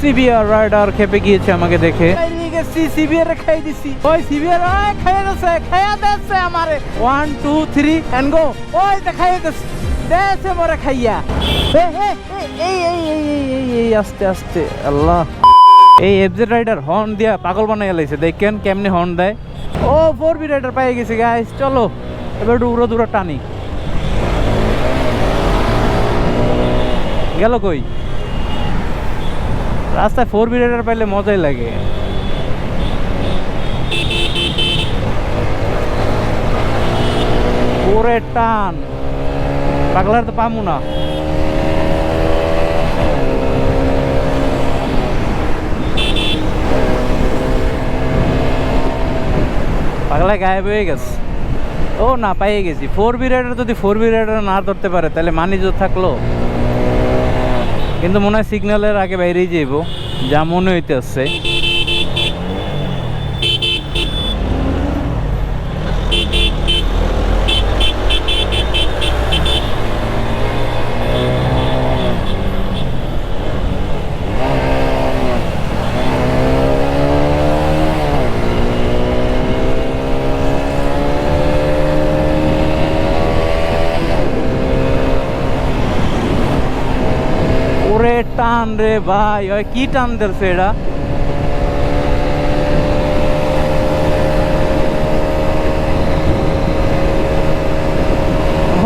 CBR rider খেপে গিয়েছে আমাকে দেখে। গেছি খাইয়া ওয়ান টু থ্রি খাইয়া এই আস্তে আস্তে। আল্লাহ। এই রাইডার হর্ন দিয়া পাগল বানাই লাইছে। দেখেন কেমনি হর্ন দেয়। ও ফোর বি রাইডার পাই গেছে গাইস চলো, এবার দূর দূর টানি। গেল কই? রাস্তায় ফোর রাইডার পাইলে মজাই লাগে। টান। পাগলার তো পামু না। পাগলা গায়েব হয়ে গেছে। ও না, পাইয়ে গেছি। ফোর বি রাইডার যদি ফোর বি রাইডার না ধরতে পারে, তাহলে মানি তো থাকল। কিন্তু মনে হয় সিগন্যালের আগে বাইরেই যাইব। যা মনে হইতে আসছে ওরে টান রে ভাই, ওই কি টান দিলছে এটা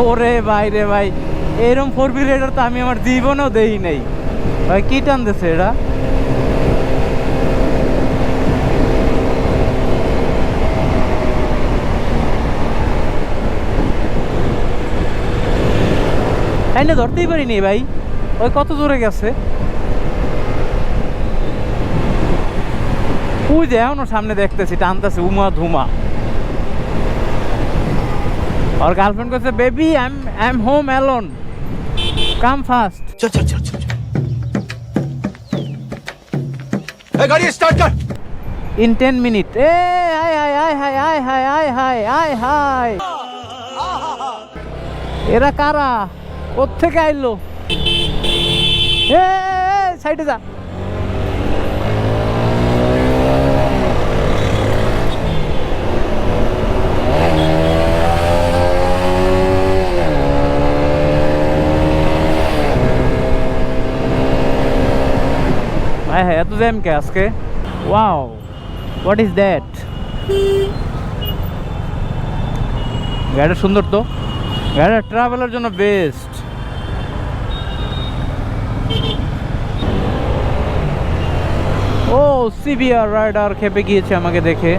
ওরে ভাই রে ভাই, এরম ফোর রাইডার তো আমি আমার জীবনেও দেই নাই। ভাই কি টান দিছে এটা তাই না ধরতেই পারিনি ভাই। ওই কত দূরে গেছে? ওই যে এখনও সামনে দেখতেছি টানতেছে উমা ধুমা। আর গার্লফ্রেন্ড করছে baby I am I am home alone come fast চল চল চল চল। এই গাড়ি স্টার্ট কর। In 10 minute A hi hi hi hi hi hi hi hi hi hi এরা কারা? কোথেকে আইলো? এ সাইডে যা। হ্যাঁ হ্যাঁ এত জ্যাম কে আজকে? ওয়াও হোয়াট ইজ দ্যাট গাড়িটা সুন্দর তো? গাড়িটা ট্রাভেলের জন্য বেস্ট ও সিবিআর রাইডার খেপে গিয়েছে আমাকে দেখে।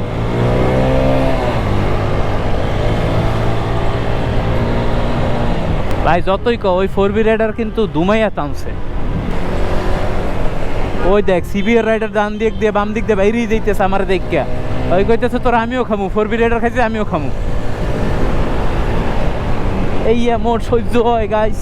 ভাই, যতই কো ওই ফোর বি রাইডার কিন্তু দুমাইয়া টানছে ওই দেখ সিবিআর রাইডার ডান দিক দিয়ে বাম দিক দিয়ে বাইরেই যাইতেছে আমার দেখা ওই কইতেছে, তোর আমিও খামু ফোর বি রাইডার খাইছে, আমিও খামু। এই মোর সহ্য হয় গাইস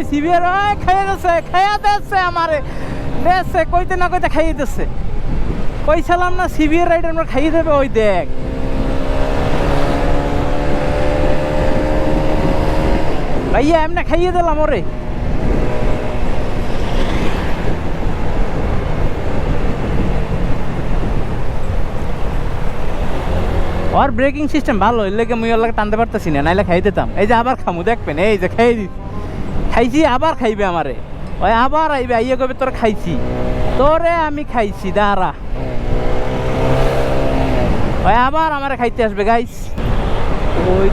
ওই সিবিআর ওই খাইয়া দিছে, খাইয়া দিচ্ছে আমারে। দেছে কইতে না কইতে খাইয়ে দিচ্ছে কইছিলাম না সিবিআর রাইডার আমরা খাইয়ে দেবে, ওই দেখ। ভাইয়া, এমনি খাইয়ে দিলাম ওরে। ওর ব্রেকিং সিস্টেম ভালো, এর লেগে মুই ওর লাগে টানতে পারতেছি না, নাইলে খাই দিতাম। এই যে আবার খামু, দেখবেন, এই যে খাই দি খাইছি, আবার খাইবে আমারে। ওই আবার আইবে, আইয়ে কবে তোর খাইছি। তোরে আমি খাইছি, দাঁড়া। ওই আবার আমারে খাইতে আসবে গাইস ওই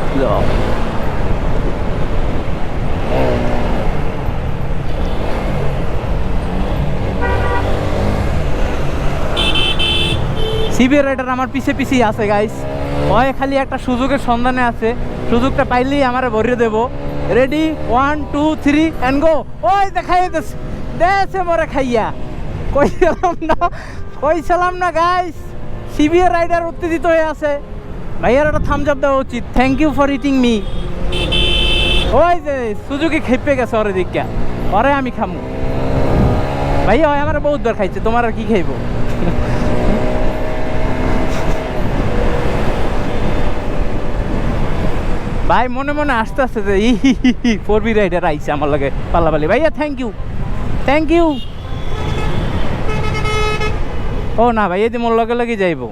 সিবি রাইডার আমার পিছে পিছিয়ে আছে গাইস ওই খালি একটা সুযোগের সন্ধানে আছে। সুযোগটা পাইলেই আমারে ভরিয়ে দেবো। Ready one two three and go ওই দেখাই দেছে মরে খাইয়া। কইছিলাম না কইছিলাম না গাইস সিবিআই রাইডার উত্তেজিত হয়ে আছে। ভাইয়ার একটা থামস আপ দেওয়া উচিত। Thank you for eating me ওই যে, সুজুকি খেপে গেছে ওরে দিকা ওরে আমি খামু। ভাইয়া আমার বহুত বার খাইছে। তোমার আর কি খাইবো? ভাই, মনে মনে আসতে আসতে যে ই ফোর রাইডার আইছে আমার লগে পাল্লাপাল্লি। ভাইয়া থ্যাংক ইউ থ্যাংক ইউ ও না ভাই এদি মোর লগে লগে যাইবো।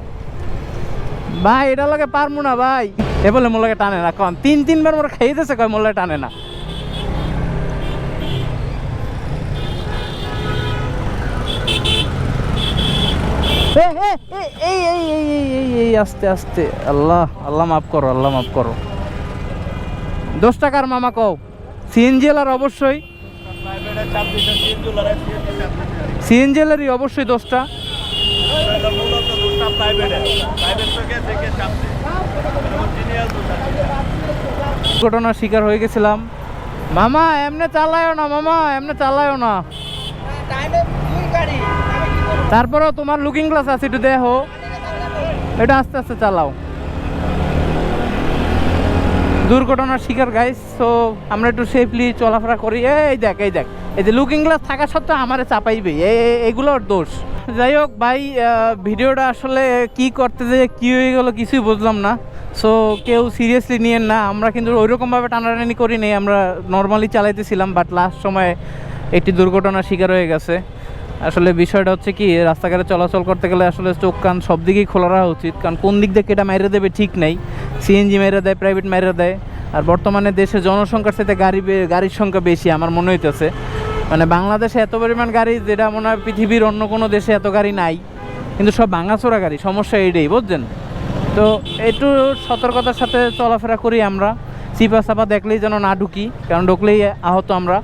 ভাই এটা লগে পারমু না ভাই। এ বলে মোর লগে টানে না কম তিন তিনবার মোর খাইয়ে দিয়েছে কয়, মোর লগে টানে না। এই এই এই এই এই, আস্তে আস্তে। আল্লাহ আল্লাহ মাফ করো, আল্লাহ মাফ করো। দশ টাকার মামা কও। সিএনজিএলার অবশ্যই। সিএনজিএলারই অবশ্যই দশটা। ঘটনার শিকার হয়ে গেছিলাম। মামা, এমনে চালায়ও না, মামা, এমনে চালায়ও না। তারপরেও তোমার লুকিং গ্লাস আছে, একটু দেখো। এটা আস্তে আস্তে চালাও। দুর্ঘটনার শিকার গাইস তো আমরা একটু সেফলি চলাফেরা করি। এই দেখ এই দেখ। এই যে লুকিং গ্লাস থাকা সত্ত্বেও আমারে চাপাইবে। এগুলোর দোষ। যাই হোক, ভাই ভিডিওটা আসলে কি করতে যে কি হয়ে গেলো কিছুই বুঝলাম না। সো কেউ সিরিয়াসলি নিয়েন না। আমরা কিন্তু ওইরকমভাবে টানাটানি করি নেই। আমরা নর্মালি চালাইতেছিলাম বাট লাস্ট সময়ে একটি দুর্ঘটনার শিকার হয়ে গেছে। আসলে বিষয়টা হচ্ছে কি, রাস্তাঘাটে চলাচল করতে গেলে আসলে চোখ কান সব দিকেই খোলা রাখা উচিত। কারণ কোন দিক দিয়ে কেটা মেরে দেবে ঠিক নেই। সিএনজি মেরে দেয় প্রাইভেট মেরে দেয়। আর বর্তমানে দেশে জনসংখ্যার সাথে গাড়ি গাড়ির সংখ্যা বেশি, আমার মনে হইতেছে। মানে বাংলাদেশে এত পরিমাণ গাড়ি, যেটা মনে হয় পৃথিবীর অন্য কোনো দেশে এত গাড়ি নাই, কিন্তু সব ভাঙাচোরা গাড়ি, সমস্যা এইটাই, বুঝছেন? তো একটু সতর্কতার সাথে চলাফেরা করি আমরা চিপা চাপা দেখলেই যেন না ঢুকি, কারণ ঢুকলেই আহত আমরা।